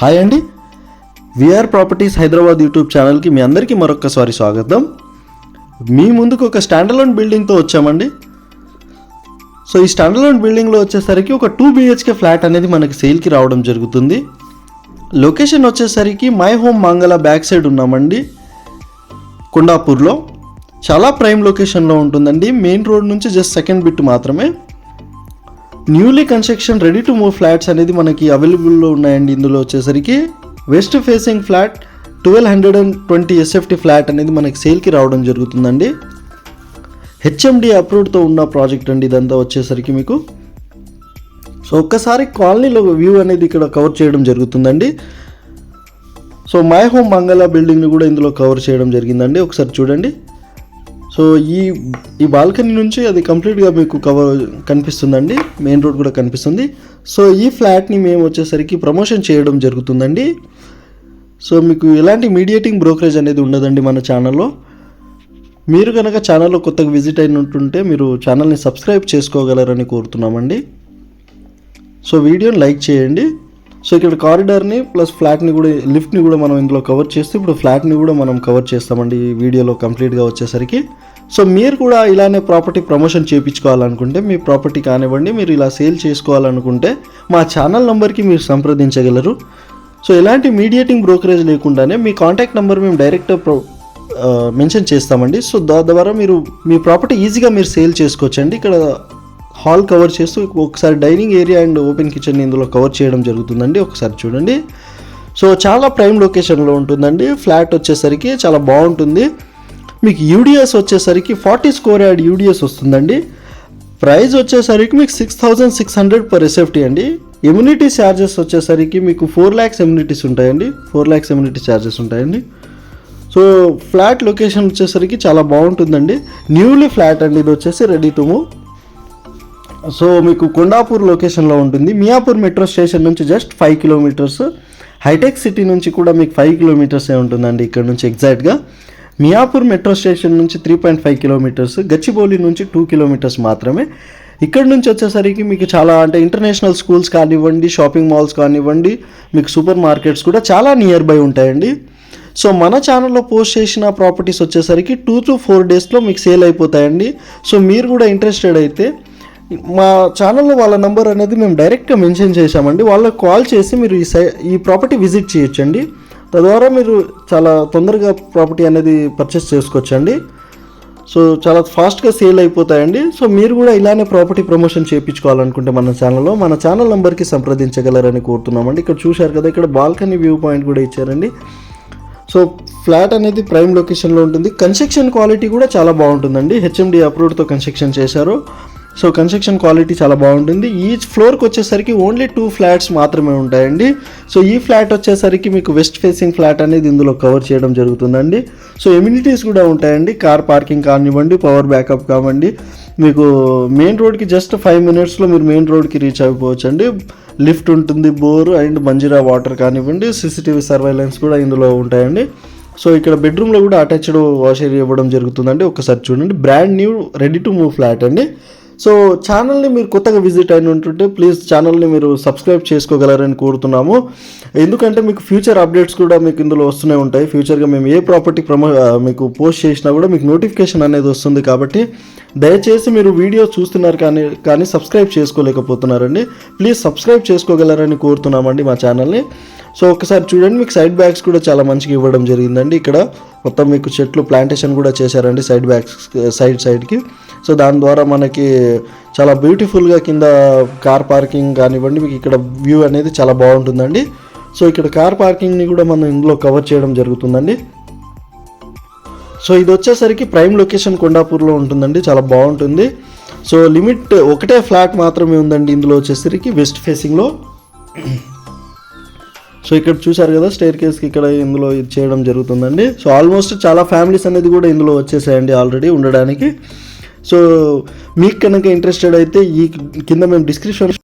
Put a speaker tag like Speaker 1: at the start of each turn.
Speaker 1: Hi అండి. VR properties Hyderabad YouTube ఛానల్కి మీ అందరికీ మరొకసారి స్వాగతం. మీ ముందుకు ఒక స్టాండర్లోన్ బిల్డింగ్తో వచ్చామండి. సో ఈ స్టాండర్లోన్ బిల్డింగ్లో వచ్చేసరికి ఒక టూ బిహెచ్కే ఫ్లాట్ అనేది మనకి సేల్కి రావడం జరుగుతుంది. లొకేషన్ వచ్చేసరికి my home Mangala back side ఉన్నామండి. కొండాపూర్లో. చాలా ప్రైమ్ లొకేషన్లో ఉంటుందండి. మెయిన్ రోడ్ నుంచి జస్ట్ సెకండ్ బిట్ మాత్రమే. Newly construction ready to move flats అనేది మనకి అవైలబుల్లో ఉన్నాయండి. ఇందులో వచ్చేసరికి west facing flat twelve hundred and twenty SFT flat అనేది మనకి సేల్కి రావడం జరుగుతుందండి. హెచ్ఎండి అప్రూవ్డ్తో ఉన్న ప్రాజెక్ట్ అండి ఇదంతా వచ్చేసరికి మీకు. సో ఒక్కసారి కాలనీలో వ్యూ అనేది ఇక్కడ కవర్ చేయడం జరుగుతుందండి. సో మై హోమ్ మంగళ బిల్డింగ్ని కూడా ఇందులో కవర్ చేయడం జరిగిందండి. ఒకసారి చూడండి. సో ఈ ఈ బాల్కనీ నుంచి అది కంప్లీట్గా మీకు కవర్ కనిపిస్తుందండి. మెయిన్ రోడ్ కూడా కనిపిస్తుంది. సో ఈ ఫ్లాట్ని మేము వచ్చేసరికి ప్రమోషన్ చేయడం జరుగుతుందండి. సో మీకు ఎలాంటి మీడియేటింగ్ బ్రోకరేజ్ అనేది ఉండదండి మన ఛానల్లో. మీరు కనుక ఛానల్లో కొత్తగా విజిట్ అయినట్టుంటే మీరు ఛానల్ని సబ్స్క్రైబ్ చేసుకోగలరని కోరుతున్నామండి. సో వీడియోని లైక్ చేయండి. సో ఇక్కడ కారిడార్ని ప్లస్ ఫ్లాట్ని కూడా లిఫ్ట్ని కూడా మనం ఇందులో కవర్ చేస్తే ఇప్పుడు ఫ్లాట్ని కూడా మనం కవర్ చేస్తామండి ఈ వీడియోలో కంప్లీట్గా వచ్చేసరికి. సో మీరు కూడా ఇలానే ప్రాపర్టీ ప్రమోషన్ చేయించుకోవాలనుకుంటే మీ ప్రాపర్టీ కానివ్వండి మీరు ఇలా సేల్ చేసుకోవాలనుకుంటే మా ఛానల్ నెంబర్కి మీరు సంప్రదించగలరు. సో ఎలాంటి మీడియేటింగ్ బ్రోకరేజ్ లేకుండానే మీ కాంటాక్ట్ నెంబర్ మేము డైరెక్ట్ మెన్షన్ uh, చేస్తామండి. సో దా ద్వారా మీరు మీ ప్రాపర్టీ ఈజీగా మీరు సేల్ చేసుకోవచ్చండి. ఇక్కడ హాల్ కవర్ చేస్తూ ఒకసారి dining area and open kitchen ఇందులో కవర్ చేయడం జరుగుతుందండి. ఒకసారి చూడండి. సో చాలా ప్రైమ్ లొకేషన్లో ఉంటుందండి. ఫ్లాట్ వచ్చేసరికి చాలా బాగుంటుంది. మీకు యూడిఎస్ వచ్చేసరికి ఫార్టీ స్కోర్ యాడ్ యూడిఎస్ వస్తుందండి. ప్రైస్ వచ్చేసరికి మీకు six thousand six hundred per SFT అండి. ఇమ్యూనిటీ ఛార్జెస్ వచ్చేసరికి మీకు ఫోర్ ల్యాక్స్ ఎమ్యూనిటీస్ ఉంటాయండి. ఫోర్ ల్యాక్స్ ఇమ్యూనిటీ ఛార్జెస్ ఉంటాయండి. సో ఫ్లాట్ లొకేషన్ వచ్చేసరికి చాలా బాగుంటుందండి. న్యూలీ ఫ్లాట్ అండి ఇది వచ్చేసి రెడీ టు మూవ్. సో మీకు కొండాపూర్ లొకేషన్లో ఉంటుంది. మియాపూర్ మెట్రో స్టేషన్ నుంచి just five kilometres Hitech City నుంచి కూడా మీకు ఫైవ్ కిలోమీటర్సే ఉంటుందండి ఇక్కడ నుంచి ఎగ్జాక్ట్గా మియాపూర్ మెట్రో స్టేషన్ నుంచి three point five kilometres Gachibowli నుంచి టూ కిలోమీటర్స్ మాత్రమే. ఇక్కడ నుంచి వచ్చేసరికి మీకు చాలా అంటే ఇంటర్నేషనల్ స్కూల్స్ కానివ్వండి షాపింగ్ మాల్స్ కానివ్వండి మీకు సూపర్ మార్కెట్స్ కూడా చాలా నియర్ బై ఉంటాయండి. సో మన ఛానల్లో పోస్ట్ చేసిన ప్రాపర్టీస్ వచ్చేసరికి టూ టు ఫోర్ డేస్లో మీకు సేల్ అయిపోతాయండి. సో మీరు కూడా ఇంట్రెస్టెడ్ అయితే మా ఛానల్లో వాళ్ళ నంబర్ అనేది మేము డైరెక్ట్గా మెన్షన్ చేశామండి. వాళ్ళకి కాల్ చేసి మీరు ఈ సై ఈ ప్రాపర్టీ విజిట్ చేయొచ్చండి. తద్వారా మీరు చాలా తొందరగా ప్రాపర్టీ అనేది పర్చేస్ చేసుకోవచ్చండి. సో చాలా ఫాస్ట్గా సేల్ అయిపోతాయండి. సో మీరు కూడా ఇలానే ప్రాపర్టీ ప్రమోషన్ చేయించుకోవాలనుకుంటే మన ఛానల్లో మన ఛానల్ నెంబర్కి సంప్రదించగలరని కోరుతున్నామండి. ఇక్కడ చూశారు కదా ఇక్కడ బాల్కనీ వ్యూ పాయింట్ కూడా ఇచ్చారండి. సో ఫ్లాట్ అనేది ప్రైమ్ లొకేషన్లో ఉంటుంది. కన్స్ట్రక్షన్ క్వాలిటీ కూడా చాలా బాగుంటుందండి. హెచ్ఎండి అప్రూవ్డ్తో కన్స్ట్రక్షన్ చేశారు. సో కన్స్ట్రక్షన్ క్వాలిటీ చాలా బాగుంటుంది. ఈచ్ ఫ్లోర్కి వచ్చేసరికి ఓన్లీ టూ ఫ్లాట్స్ మాత్రమే ఉంటాయండి. సో ఈ ఫ్లాట్ వచ్చేసరికి మీకు వెస్ట్ ఫేసింగ్ ఫ్లాట్ అనేది ఇందులో కవర్ చేయడం జరుగుతుందండి. సో ఎమ్యూనిటీస్ కూడా ఉంటాయండి. కార్ పార్కింగ్ కానివ్వండి పవర్ బ్యాకప్ కావండి. మీకు మెయిన్ రోడ్కి జస్ట్ ఫైవ్ మినిట్స్లో మీరు మెయిన్ రోడ్కి రీచ్ అయిపోవచ్చు అండి లిఫ్ట్ ఉంటుంది బోర్ అండ్ మంజీరా వాటర్ కానివ్వండి సీసీటీవీ సర్వైలెన్స్ కూడా ఇందులో ఉంటాయండి. సో ఇక్కడ బెడ్రూమ్లో కూడా అటాచ్డ్ వాష్ ఏరియా ఇవ్వడం జరుగుతుందండి. ఒకసారి చూడండి. Brand new ready to move flat అండి. సో ఛానల్ని మీరు కొత్తగా విజిట్ అయిన ఉంటుంటే ప్లీజ్ ఛానల్ని మీరు సబ్స్క్రైబ్ చేసుకోగలరని కోరుతున్నాము. ఎందుకంటే మీకు ఫ్యూచర్ అప్డేట్స్ కూడా మీకు ఇందులో వస్తూనే ఉంటాయి. ఫ్యూచర్గా మేము ఏ ప్రాపర్టీ ప్రమో మీకు పోస్ట్ చేసినా కూడా మీకు నోటిఫికేషన్ అనేది వస్తుంది కాబట్టి దయచేసి మీరు వీడియో చూస్తున్నారు కానీ కానీ సబ్స్క్రైబ్ చేసుకోలేకపోతున్నారండి. ప్లీజ్ సబ్స్క్రైబ్ చేసుకోగలరని కోరుతున్నామండి మా ఛానల్ని. సో ఒకసారి చూడండి మీకు సైడ్ బ్యాగ్స్ కూడా చాలా మంచిగా ఇవ్వడం జరిగిందండి. ఇక్కడ మొత్తం మీకు చెట్లు ప్లాంటేషన్ కూడా చేశారండి సైడ్ బ్యాగ్స్ సైడ్ సైడ్కి. సో దాని ద్వారా మనకి చాలా బ్యూటిఫుల్గా కింద కార్ పార్కింగ్ కానివ్వండి మీకు ఇక్కడ వ్యూ అనేది చాలా బాగుంటుందండి. సో ఇక్కడ కార్ పార్కింగ్ని కూడా మనం ఇందులో కవర్ చేయడం జరుగుతుందండి. సో ఇది వచ్చేసరికి ప్రైమ్ లొకేషన్ కొండాపూర్లో ఉంటుందండి చాలా బాగుంటుంది. సో లిమిట్ ఒకటే ఫ్లాట్ మాత్రమే ఉందండి ఇందులో వచ్చేసరికి వెస్ట్ ఫేసింగ్లో సో ఇక్కడ చూసారు కదా స్టేర్ కేస్కి ఇక్కడ ఇందులో ఇది చేయడం జరుగుతుందండి. సో ఆల్మోస్ట్ చాలా ఫ్యామిలీస్ అనేది కూడా ఇందులో వచ్చేసాయండి ఆల్రెడీ ఉండడానికి. సో మీకు కనుక ఇంట్రెస్టెడ్ అయితే ఈ కింద మేము డిస్క్రిప్షన్